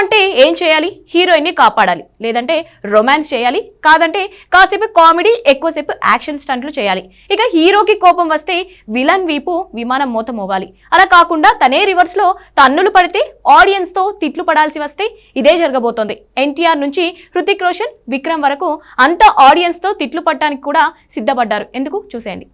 అంటే ఏం చేయాలి? హీరోయిన్ని కాపాడాలి. లేదంటే రొమాన్స్ చేయాలి. కాదంటే కాసేపు కామెడీ ఎక్కువసేపు యాక్షన్ స్టంట్లు చేయాలి. ఇక హీరోకి కోపం వస్తే విలన్ వీపు విమానం మూత మోగాలి. అలా కాకుండా తనే రివర్స్లో తన్నులు పడితే ఆడియన్స్తో తిట్లు పడాల్సి వస్తే ఇదే జరగబోతోంది. ఎన్టీఆర్ నుంచి హృతిక్ రోషన్ విక్రమ్ వరకు అంతా ఆడియన్స్తో తిట్లు పడటానికి కూడా సిద్ధపడ్డారు. ఎందుకు? చూసేయండి.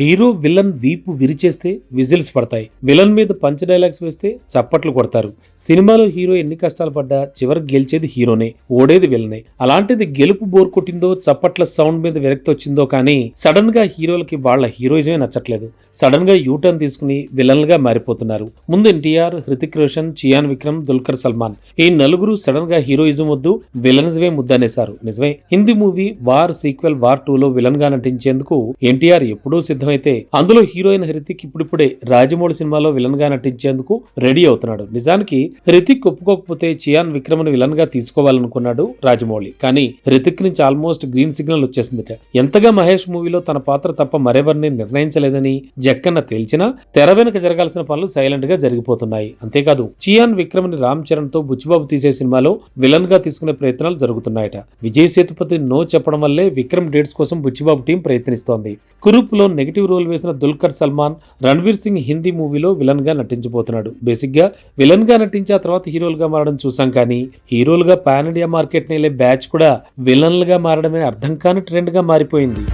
హీరో విలన్ వీపు విరిచేస్తే విజిల్స్ పడతాయి. విలన్ మీద పంచ్ డైలాగ్స్ వేస్తే చప్పట్లు కొడతారు. సినిమాలో హీరో ఎన్ని కష్టాలు పడ్డా చివరికి గెలిచేది హీరోనే ఓడేది విలనే. అలాంటిది గెలుపు బోర్ కొట్టిందో చప్పట్ల సౌండ్ మీద విరక్తి వచ్చిందో కానీ సడన్గా హీరోలకి వాళ్ళ హీరోయిజమే నచ్చట్లేదు. సడన్గా యూటర్న్ తీసుకుని విలన్లుగా మారిపోతున్నారు. ముందు ఎన్టీఆర్ హృతిక్ రోషన్ చియాన్ విక్రమ్ దుల్కర్ సల్మాన్. ఈ నలుగురు సడన్గా హీరోయిజం వద్దు విలన్స్వే ముద్దనేశారు. నిజమే. Hindi movie War sequel War టూలో విలన్గా నటించేందుకు ఎన్టీఆర్ ఎప్పుడూ సిద్ధం సిద్ధమైతే అందులో హీరోయిన్ హృతిక్ ఇప్పుడిప్పుడే రాజమౌళి సినిమాలో విలన్గా నటించేందుకు రెడీ అవుతున్నాడు. నిజానికి హృతిక్ ఒప్పుకోకపోతే చియాన్ విక్రమ్ను విలన్గా తీసుకోవాలనుకున్నాడు రాజమౌళి. కానీ హృతిక్ నుంచి ఆల్మోస్ట్ గ్రీన్ సిగ్నల్ వచ్చేసిందట. ఎంతగా మహేష్ మూవీలో తన పాత్ర తప్ప మరెవరిని నిర్ణయించలేదని జక్కన్న తేల్చినా తెర వెనుక జరగాల్సిన పనులు సైలెంట్గా జరిగిపోతున్నాయి. అంతేకాదు చియాన్ విక్రమ్ని రామ్ చరణ్తో బుచ్చిబాబు తీసే సినిమాలో విలన్గా తీసుకునే ప్రయత్నాలు జరుగుతున్నాయట. విజయ్ సేతుపతి నో చెప్పడం వల్లే విక్రమ్ డేట్స్ కోసం బుచ్చిబాబు టీం ప్రయత్నిస్తోంది. కురుపులో లో నెగిటివ్ రోల్ వేసిన దుల్కర్ సల్మాన్ రణ్వీర్ సింగ్ హిందీ మూవీలో విలన్గా నటించబోతున్నాడు. బేసిక్గా విలన్గా నటించి ఆ తర్వాత హీరోలుగా మారడం చూసాం కానీ హీరోలుగా పాన్ ఇండియా మార్కెట్ నెలే బ్యాచ్ కూడా విలన్లుగా మారడమే అర్థం కాని ట్రెండ్గా మారిపోయింది.